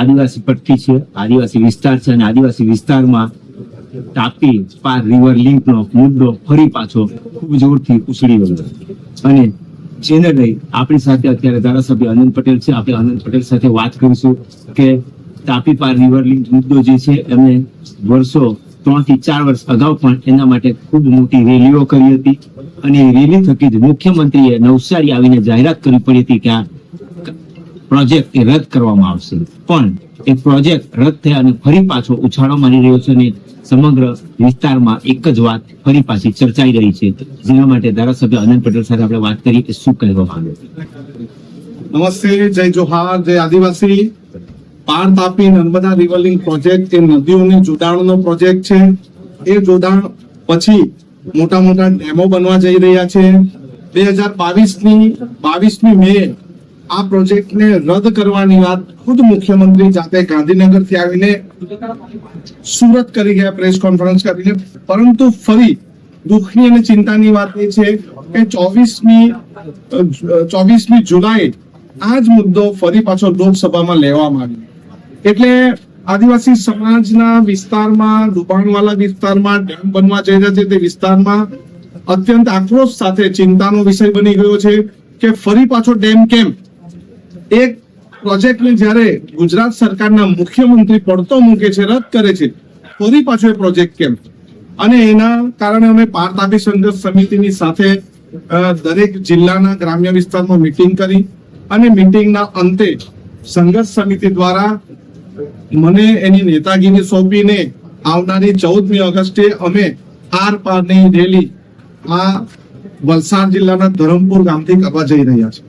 આદિવાસી પટ્ટી છે, આદિવાસી વિસ્તાર છે અને આદિવાસી વિસ્તારમાં તાપી પાર રિવર લિંકનો મુદ્દો ફરી પાછો ખૂબ જોરથી ઉછળી ગયો અને જેને લઈ આપણી સાથે અત્યારે ધારાસભ્ય અનંત પટેલ છે. આપણે અનંત પટેલ સાથે વાત કરીશું કે તાપી પાર રિવર લિંક મુદ્દો જે છે, એમને વર્ષો ત્રણથી ચાર વર્ષ અગાઉ પણ એના માટે ખૂબ મોટી રેલીઓ કરી હતી. અને રેલી થકી જ મુખ્યમંત્રીએ નવસારી આવીને જાહેરાત કરવી પડી હતી કે આ પ્રોજેક્ટ એ રદ કરવામાં આવશે. પણ એ પ્રોજેક્ટ રદ થયા અને ફરી પાછો ઉછાળો મારી રહ્યો છે અને સમગ્ર વિસ્તારમાં એક જ વાત ફરી પાછી ચર્ચાઈ રહી છે. જેના માટે ધારાસભ્ય અનંત પટેલ સાથે આપણે વાત કરી કે શું કહેવા માંગે. નમસ્તે, જય જોહાર, જય આદિવાસી. Par Tapi Narmada river linking project એ નદીઓની જોડાણનો પ્રોજેક્ટ છે. એ જોડાણ પછી મોટા મોટા ડેમો બનવા જઈ રહ્યા છે. બે હજાર બાવીસની બાવીસમી મે આ પ્રોજેક્ટને રદ કરવાની વાત ખુદ મુખ્યમંત્રી જાતે ગાંધીનગરથી આવીને સુરત કરી ગયા, પ્રેસ કોન્ફરન્સ કરીને. પરંતુ ફરી દુઃખની અને ચિંતાની વાત એ છે કે ચોવીસમી ચોવીસમી જુલાઈ આ જ મુદ્દો ફરી પાછો લોકસભામાં લેવામાં આવ્યો. એટલે આદિવાસી સમાજના વિસ્તારમાં, ડુબાણવાલા વિસ્તારમાં, ડેમ બનવા જઈ રહ્યા છે તે વિસ્તારમાં અત્યંત આક્રોશ સાથે ચિંતાનો વિષય બની ગયો છે કે ફરી પાછો ડેમ કેમ? એક પ્રોજેક્ટને જ્યારે ગુજરાત સરકારના મુખ્યમંત્રી પડતો મૂકે છે, રદ કરે છે, ફરી પાછો એ પ્રોજેક્ટ કેમ? અને એના કારણે અમે પારતાપી સંઘર્ષ સમિતિની સાથે દરેક જિલ્લાના ગ્રામ્ય વિસ્તારમાં મિટિંગ કરી અને મિટિંગના અંતે સંઘર્ષ સમિતિ દ્વારા મને એની નેતાગીરી સોંપીને આવનારી ચૌદમી ઓગસ્ટે અમે આર પારની રેલી આ વલસાડ જિલ્લાના ધરમપુર ગામથી કરવા જઈ રહ્યા છે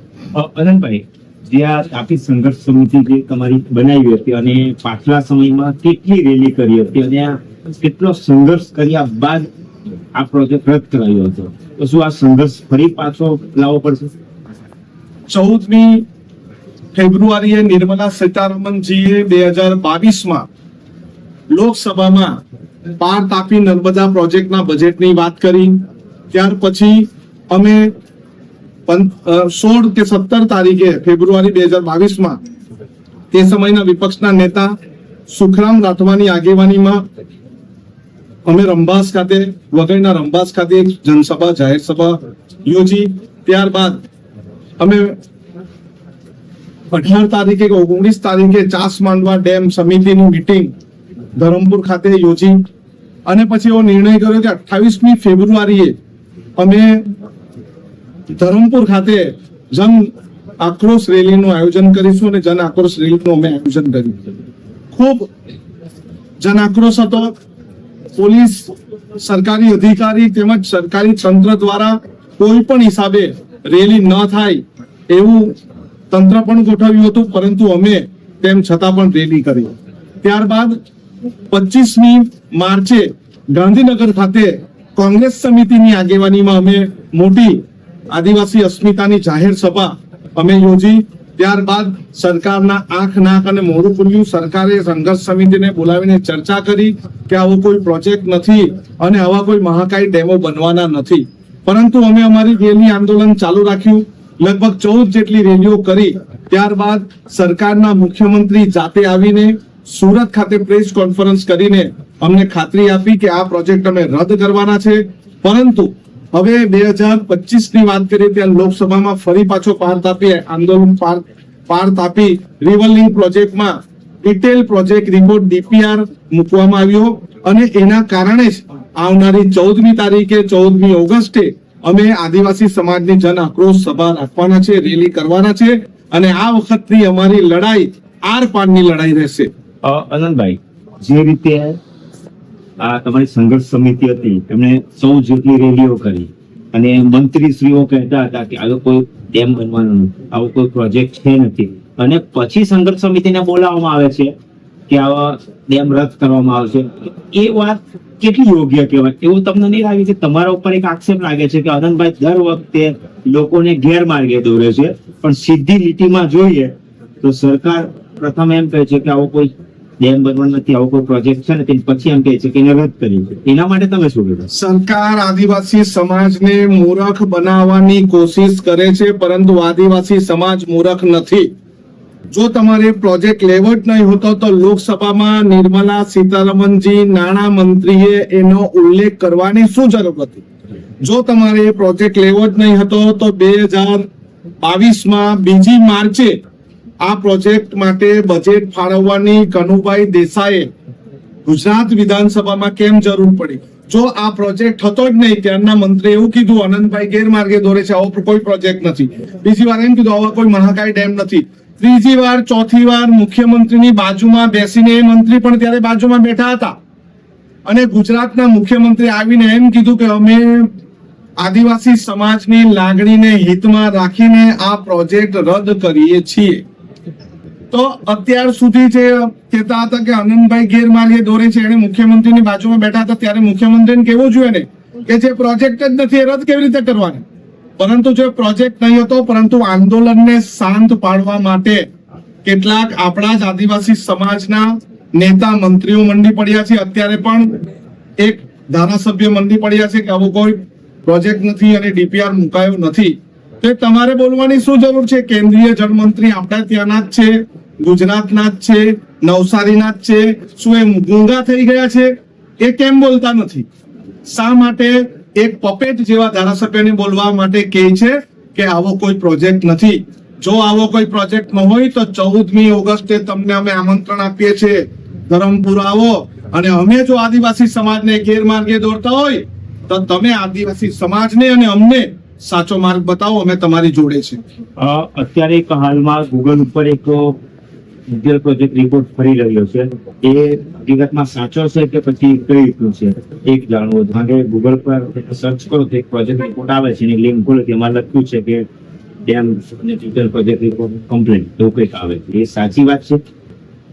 અનંતભાઈ જે આ તાપી સંઘર્ષ સમિતિ જે તમારી બનાવી હતી અને પાછલા સમયમાં કેટલી રેલી કરી હતી અને કેટલો સંઘર્ષ કર્યા બાદ આ પ્રોજેક્ટ રદ કરાયો હતો. તો શું આ સંઘર્ષ ફરી પાછો લાવવો પડશે? ચૌદમી ફેબ્રુઆરીએ નિર્મલા સીતારમણજીએ બે હજાર બાવીસમાં લોકસભામાં પાર તાપી નર્મદા પ્રોજેક્ટના બજેટની વાત કરી. ત્યાર પછી અમે સોળ કે સત્તર તારીખે ફેબ્રુઆરી બે હજાર બાવીસમાં તે સમયના વિપક્ષના નેતા સુખરામ રાઠવાની આગેવાનીમાં અમે રંભાસ ખાતે વગરના રંભાસ ખાતે એક જનસભા, જાહેર સભા યોજી. ત્યારબાદ અમે અઢાર તારીખે કે ઓગણીસ તારીખે ચાસ માંડવા ડેમ સમિતિની મીટિંગ ધરમપુર ખાતે યોજી. અને પછી એવો નિર્ણય કર્યો કે અઠ્ઠાવીસમી ફેબ્રુઆરીએ અમે ધરમપુર ખાતે જન આક્રોશ રેલીનું આયોજન કરીશું અને જન આક્રોશ રેલીનું અમે આયોજન કર્યું. ખૂબ જન આક્રોશ હતો. પોલીસ, સરકારી અધિકારી તેમજ સરકારી તંત્ર દ્વારા કોઈ પણ હિસાબે રેલી ન થાય એવું તંત્ર પણ ગોઠવ્યું હતું, પરંતુ અમે તેમ છતાં પણ રેલી કરી. ત્યારબાદ પચીસમી માર્ચે ગાંધીનગર ખાતે કોંગ્રેસ સમિતિની આગેવાનીમાં અમે મોટી આદિવાસી અસ્મિતાની જાહેર સભા અમે યોજી ત્યારબાદ સરકારના આંખ, નાક અને મોઢું ખુલ્યું સરકારે સંઘર્ષ સમિતિને બોલાવીને ચર્ચા કરી કે આવો કોઈ પ્રોજેક્ટ નથી અને આવા કોઈ મહાકાય ડેમો બનવાના નથી. પરંતુ અમે અમારી રેલી આંદોલન ચાલુ રાખ્યું. લગભગ ચૌદ જેટલી રેલીઓ કરી. ત્યારબાદ સરકારના મુખ્યમંત્રી જાતે આવીને સુરત ખાતે પ્રેસ કોન્ફરન્સ કરીને અમને ખાતરી આપી કે આ પ્રોજેક્ટ અમે રદ કરવાના છે. પરંતુ હવે બે હજાર પચીસની વાત કરીએ ત્યાં લોકસભામાં ફરી પાછો પાર તાપી, આંદોલન પાર પાર તાપી રિવરલિંગ પ્રોજેક્ટમાં ડિટેલ પ્રોજેક્ટ રિપોર્ટ ડીપીઆર મૂકવામાં આવ્યો અને એના કારણે જ આવનારી ચૌદમી તારીખે, ચૌદમી ઓગસ્ટે અમે આદિવાસી સમાજની જન આક્રોશ સભા રાખવાના છે, રેલી કરવાના છે અને આ વખતની અમારી લડાઈ આર પારની લડાઈ રહેશે. અનંતભાઈ જે રીતે આ તમારી સંઘર્ષ સમિતિ હતી. એમણે સૌ જેટલી રેલીઓ કરી. અને મંત્રીશ્રીઓ કહેતા હતા કે આવો કોઈ ડેમ બનવાનો આવો કોઈ પ્રોજેક્ટ છે નથી. અને પછી સંઘર્ષ સમિતિને બોલાવવામાં આવે છે કે આવા ડેમ રદ કરવામાં આવશે. એ વાત કેટલી યોગ્ય કહેવાય? એવું તમને નહીં લાગે કે તમારા ઉપર એક આક્ષેપ લાગે છે કે અનંતભાઈ દર વખતે લોકોને ગેરમાર્ગે દોરે છે? પણ સીધી લીટીમાં જોઈએ તો સરકાર પ્રથમ એમ કહે છે કે આવો કોઈ ડેમ બનવાનો નથી આવો કોઈ પ્રોજેક્ટ છે ને તે પછી એમ કહે છે કે એને રદ કરી એના માટે તમે શું કહેશો સરકાર આદિવાસી સમાજને મૂરખ બનાવવાની કોશિશ કરે છે, પરંતુ આદિવાસી સમાજ મૂરખ નથી. જો તમારે પ્રોજેક્ટ લેવો જ નહીં હોતો તો લોકસભામાં નિર્મલા સીતારમણજી નાણાં મંત્રીએ એનો ઉલ્લેખ કરવાની શું જરૂર હતી? જો તમારે પ્રોજેક્ટ લેવો જ નહીં હતો તો બે હજાર બાવીસમાં બીજી માર્ચે આ પ્રોજેક્ટ માટે બજેટ ફાળવવાની કનુભાઈ દેસાઈએ ગુજરાત વિધાનસભામાં કેમ જરૂર પડી? જો આ પ્રોજેક્ટ હતો જ નહીં ત્યારના મંત્રી એવું કીધું આનંદભાઈ ગેરમાર્ગે દોરે છે, આવો કોઈ પ્રોજેક્ટ નથી. બીજી વાર એમ કીધું, આવા કોઈ મહાકાય ડેમ નથી. ત્રીજી વાર, ચોથી વાર મુખ્યમંત્રીની બાજુમાં બેસીને એ મંત્રી પણ ત્યારે બાજુમાં બેઠા હતા. અને ગુજરાતના મુખ્યમંત્રી આવીને એમ કીધું કે, અમે આદિવાસી સમાજની લાગણીને હિતમાં રાખીને આ પ્રોજેક્ટ રદ કરીએ છીએ. તો અત્યાર સુધી જે કહેતા હતા કે આનંદભાઈ ગેરમાર્ગે દોરે છે એને મુખ્યમંત્રીની બાજુમાં બેઠા હતા, ત્યારે મુખ્યમંત્રીને કેવું જોઈએ ને કે જે પ્રોજેક્ટ જ નથી, એ રદ કેવી રીતે કરવાનો? પરંતુ જો પ્રોજેક્ટ નહીં હતો, પરંતુ આંદોલનને શાંત પાડવા માટે કેટલાક આપણા જ આદિવાસી સમાજના નેતા મંત્રીઓ મંડી પડ્યા છે. અત્યારે પણ એક ધારાસભ્ય મંડી પડ્યા છે કે આવો કોઈ પ્રોજેક્ટ નથી અને ડીપીઆર મુકાયો નથી. એ તમારે બોલવાની શું જરૂર છે? કેન્દ્રીય જળમંત્રી આપણા ત્યાંના જ છે, ગુજરાતના જ છે, નવસારીના જ છે. શું એમ ગુંગા થઈ ગયા છે? એ કેમ બોલતા નથી? શા માટે એક પપેટ જેવા ધારાસભ્યને બોલવા માટે કહે છે કે આવો કોઈ પ્રોજેક્ટ નથી? જો આવો કોઈ પ્રોજેક્ટ ન હોય તો ચૌદમી ઓગસ્ટે તમને અમે આમંત્રણ આપીએ છીએ. ધરમપુર આવો અને અમે જો આદિવાસી સમાજને ગેરમાર્ગે દોરતા હોય, તો તમે આદિવાસી સમાજને અને અમને સાચો માર્ગ બતાવો, અમે તમારી જોડે છે અત્યારે એક હાલમાં ગૂગલ ઉપર એક ડિજિટલ પ્રોજેક્ટ રિપોર્ટ ફરી રહ્યો છે. એ હકીકતમાં સાચો છે કે પછી કઈ રીતનું છે? એક જાણવું. કારણ કે ગૂગલ પર સર્ચ કરો તો એક પ્રોજેક્ટ રિપોર્ટ આવે છે. એની લિંક ખોલો, તેમાં લખ્યું છે કે ડેમ અને પ્રોજેક્ટ રિપોર્ટ કમ્પ્લેન એવું કંઈક આવે એ સાચી વાત છે?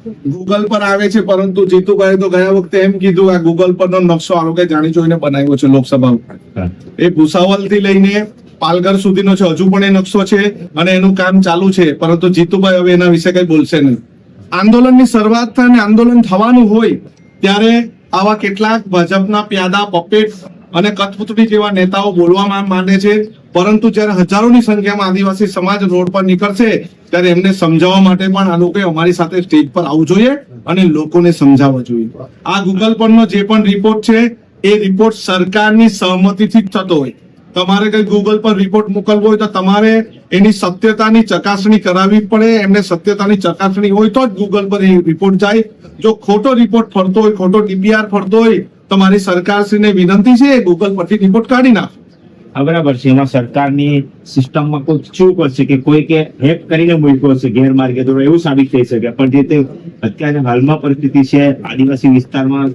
ગૂગલ પર આવે છે પરંતુ જીતુભાઈ તો ગયા વખતે એમ કીધું આ ગૂગલ પરનો નકશો આરોગ્ય જાણી જોઈને બનાવ્યો છે લોકસભા એ ભૂસાવલથી લઈને પાલઘર સુધીનો છે હજુ પણ એ નકશો છે અને એનું કામ ચાલુ છે પરંતુ જીતુભાઈ હવે એના વિશે કઈ બોલશે નહીં. આંદોલનની શરૂઆત થાય અને આંદોલન થવાનું હોય ત્યારે આવા કેટલાક ભાજપના પ્યાદા પપેટ અને કઠપુતળી જેવા નેતાઓ બોલવામાં માંડે છે. પરંતુ જ્યારે હજારોની સંખ્યામાં આદિવાસી સમાજ રોડ પર નીકળશે, ત્યારે એમને સમજાવવા માટે પણ આ લોકોએ અમારી સાથે સ્ટેજ પર આવવું જોઈએ અને લોકોને સમજાવવા જોઈએ. આ ગૂગલ પરનો જે પણ રિપોર્ટ છે, એ રિપોર્ટ સરકારની સહમતિથી થતો હોય. તમારે કઈ ગૂગલ પર રિપોર્ટ મોકલવો હોય તો તમારે એની સત્યતાની ચકાસણી કરાવવી પડે. એમને સત્યતાની ચકાસણી હોય તો જ ગૂગલ પર એ રિપોર્ટ જાય. જો ખોટો રિપોર્ટ ફરતો હોય, ખોટો ડીપીઆર ફરતો હોય તો મારી સરકારશ્રીને વિનંતી છે ગૂગલ પરથી રિપોર્ટ કાઢી નાખો. બરાબર છે. એમાં સરકારની સિસ્ટમમાં કોઈ ચૂક હશે કે કોઈ કે હેક કરીને મૂક્યો હશે ગેરમાર્ગે. તો એવું સાબિત થઈ શકે. પણ જે તે અત્યારે હાલમાં પરિસ્થિતિ છે, આદિવાસી વિસ્તારમાં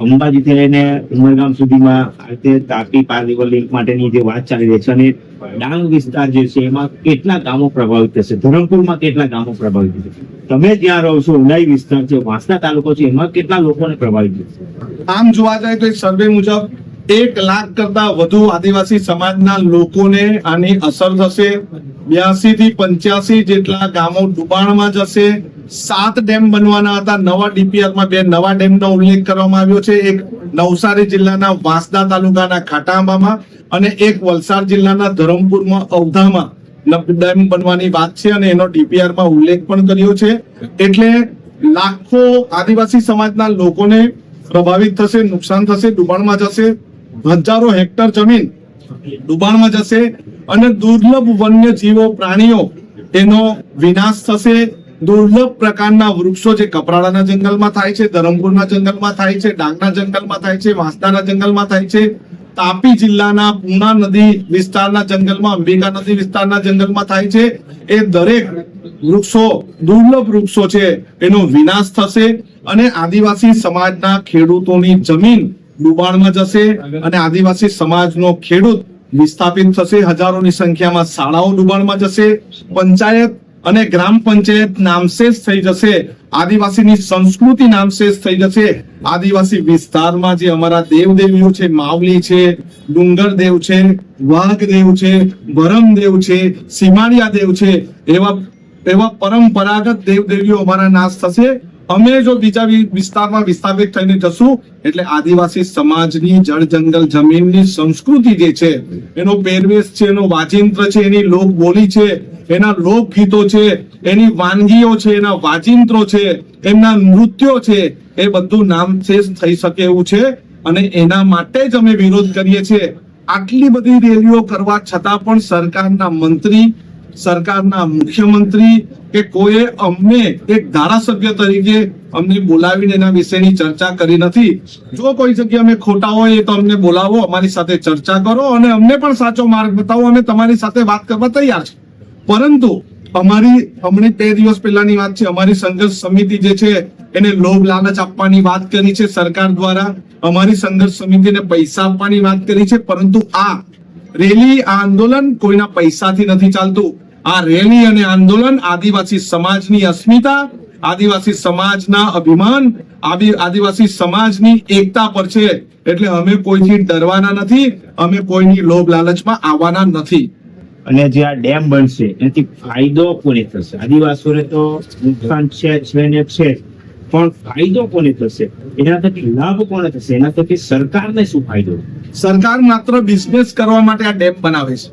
અંબાજીથી લઈને ઉમરગામ સુધીમાં આ રીતે તાપી પાર લિંક માટેની જે વાત ચાલી રહી છે અને ડાંગ વિસ્તાર જે છે, એમાં કેટલા ગામો પ્રભાવિત થશે? ધરમપુરમાં કેટલા ગામો પ્રભાવિત થશે? તમે જ્યાં રહો છો, ઉનાઈ વિસ્તાર છે વાંસના તાલુકો છે, એમાં કેટલા લોકોને પ્રભાવિત થશે? આમ જોવા જાય તો સર્વે મુજબ એક લાખ કરતા વધુ આદિવાસી સમાજના લોકોને આની અસર થશે. બ્યાસી થી પંચ્યાસી જેટલા ગામો ડુબાણમાં જશે. સાત ડેમ બનવાના હતા. નવા ડીપીઆરમાં બે નવા ડેમનો ઉલ્લેખ કરવામાં આવ્યો છે. એક નવસારી જિલ્લાના વાંસદા તાલુકાના ખાટાંબામાં અને એક વલસાડ જિલ્લાના ધરમપુરમાં અવધામાં ડેમ બનવાની વાત છે અને એનો ડીપીઆરમાં ઉલ્લેખ પણ કર્યો છે. એટલે લાખો આદિવાસી સમાજના લોકોને પ્રભાવિત થશે, નુકસાન થશે, ડુબાણમાં જશે. હજારો હેક્ટર જમીન ડુબાણમાં જશે અને દુર્લભ વન્ય જીવો પ્રાણીઓ એનો વિનાશ થશે. દુર્લભ પ્રકારના વૃક્ષો જે કપરાડાના જંગલમાં થાય છે, ધરમપુરના જંગલમાં થાય છે, ડાંગના જંગલમાં થાય છે, વાંસદાના જંગલમાં થાય છે, તાપી જિલ્લાના પૂર્ણા નદી વિસ્તારના જંગલમાં, અંબિકા નદી વિસ્તારના જંગલમાં થાય છે. એ દરેક વૃક્ષો, દુર્લભ વૃક્ષો છે એનો વિનાશ થશે. અને આદિવાસી સમાજના ખેડૂતોની જમીન ડુબાણમાં જશે અને આદિવાસી સમાજનો ખેડૂત વિસ્થાપિત થશે. હજારોની સંખ્યામાં શાળાઓ ડુબાણમાં જશે. પંચાયત અને ગ્રામ પંચાયત નામશેષ થઈ જશે. આદિવાસીની સંસ્કૃતિ નામશેષ થઈ જશે. આદિવાસી વિસ્તારમાં જે અમારા દેવદેવીઓ છે, માવલી છે, ડુંગર દેવ છે, વાઘ દેવ છે, ભરમ દેવ છે, સીમાડિયા દેવ છે, એવા એવા પરંપરાગત દેવદેવીઓ અમારા નાશ થશે. અમે જો બીજા વિસ્તારમાં વિસ્થાપિત થઈને જશું, એટલે આદિવાસી સમાજની જળ જંગલ જમીનની સંસ્કૃતિ જે છે, એનો પહેરવેશ છે, એનો વાજિંત્ર છે, એની લોક બોલી છે, એના લોકગીતો છે, એની વાનગીઓ છે, એના વાજિંત્રો છે, એમના નૃત્યો છે, એ બધું નામશેષ થઈ શકે એવું છે. અને એના માટે જ અમે વિરોધ કરીએ છીએ. આટલી બધી રેલીઓ કરવા છતાં પણ સરકારના મંત્રી સરકારના મુખ્યમંત્રી કે કોઈએ અમને એક ધારાસભ્ય તરીકે અમને બોલાવીને એના વિશેની ચર્ચા કરી નથી. જો કોઈ જગ્યા અમે ખોટા હોય તો અમને બોલાવો, અમારી સાથે ચર્ચા કરો અને અમને પણ સાચો માર્ગ બતાવો, અમે તમારી સાથે વાત કરવા તૈયાર છે. પરંતુ અમારી હમણે બે દિવસ પહેલાની વાત છે, અમારી સંઘર્ષ સમિતિ જે છે, એને લોભ લાલચ આપવાની વાત કરી છે સરકાર દ્વારા. અમારી સંઘર્ષ સમિતિને પૈસા આપવાની વાત કરી છે, પરંતુ આ રેલી આંદોલન કોઈના પૈસાથી નથી ચાલતું. આ રેલી અને આંદોલન આદિવાસી સમાજની અસ્મિતા, આદિવાસી સમાજના અભિમાન આદિવાસી સમાજની એકતા પર છે. એટલે અમે કોઈથી ડરવાના નથી, અમે કોઈની લોભ લાલચમાં આવવાના નથી. અને જે આ ડેમ બનશે એનાથી ફાયદો કોને થશે? આદિવાસીઓને તો નુકસાન છે છે છે. પણ ફાયદો કોને થશે? એના થકી લાભ કોને થશે? એના થકી સરકારને શું ફાયદો? સરકાર માત્ર બિઝનેસ કરવા માટે આ ડેમ બનાવે છે.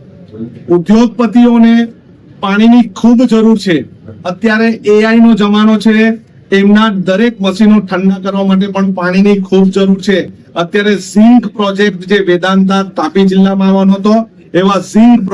ઉદ્યોગપતિઓને પાણીની ખૂબ જરૂર છે. અત્યારે એઆઈ નો જમાનો છે. એમના દરેક મશીનો ઠંડા કરવા માટે પણ પાણીની ખૂબ જરૂર છે. અત્યારે ઝિંક પ્રોજેક્ટ જે વેદાંતા તાપી જિલ્લામાં આવવાનો હતો, એવા ઝિંક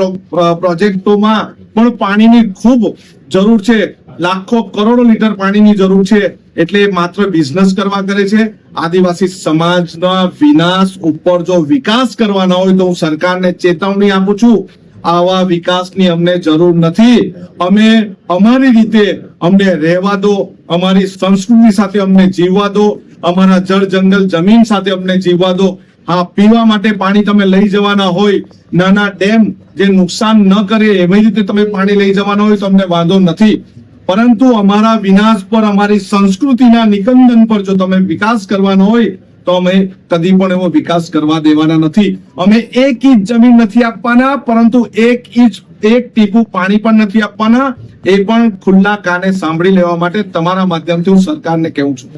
પ્રોજેક્ટોમાં પણ પાણીની ખૂબ જરૂર છે. લાખો કરોડો લીટર પાણીની જરૂર છે એટલે માત્ર બિઝનેસ કરવા કરે છે. આદિવાસી સમાજના વિનાશ ઉપર જો વિકાસ કરવાના હોય તો હું સરકારને ચેતવણી આપું છું. આવા વિકાસની અમને જરૂર નથી. અમે અમારી રીતે અમને રહેવા દો. અમારી સંસ્કૃતિ સાથે અમને જીવવા દો. અમારા જળ જંગલ જમીન સાથે અમને જીવવા દો. હા, પીવા માટે પાણી તમે લઈ જવાના હોય. નાના ડેમ જે નુકસાન ન કરે એવી રીતે તમે પાણી લઈ જવાના હોય તો અમને વાંધો નથી. પરંતુ અમારા વિનાશ પર, અમારી સંસ્કૃતિના નિકંદન પર જો તમે વિકાસ કરવાનો હોય, તો અમે કદી પણ એવો વિકાસ કરવા દેવાના નથી. અમે એક ઇંચ જમીન નથી આપવાના, પરંતુ એક ઇંચ, એક ટીપું પાણી પણ નથી આપવાના. એ પણ ખુલ્લા કાને સાંભળી લેવા માટે તમારા માધ્યમથી હું સરકારને કહું છું.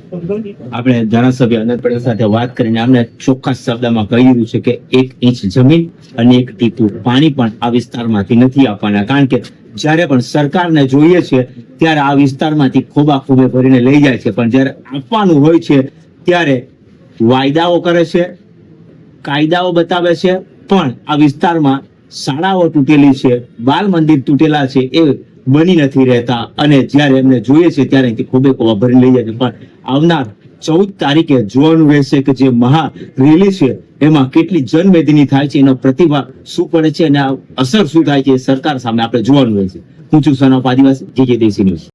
આપણે ધારાસભ્ય અનંત પટેલ સાથે વાત કરીને અમને ચોખ્ખા શબ્દમાં કહી છે કે એક ઇંચ જમીન અને એક ટીપું પાણી પણ આ વિસ્તારમાંથી નથી આપવાના. કારણ કે જ્યારે પણ સરકારને જોઈએ છે, ત્યારે આ વિસ્તારમાંથી ખોબા ખોબે ભરીને લઈ જાય છે. પણ જ્યારે આપવાનું હોય છે, ત્યારે વાયદાઓ કરે છે, કાયદાઓ બતાવે છે, પણ આ વિસ્તારમાં શાળાઓ તૂટેલી છે બાલ મંદિર તૂટેલા છે, એ બની નથી રહેતા. અને જ્યારે એમને જોઈએ છે, ત્યારે ખૂબે ખોબે ભરી લઈ જાય છે. પણ આવનાર ચૌદ તારીખે જોવાનું રહેશે કે જે મહા રેલી છે, એમાં કેટલી જનમેદની થાય છે, એનો પ્રતિભાવ શું પડે છે અને અસર શું થાય છે સરકાર સામે આપણે જોવાનું રહેશે. હું છું સનપ આદિવાસી જે જે દેશી ન્યૂઝ.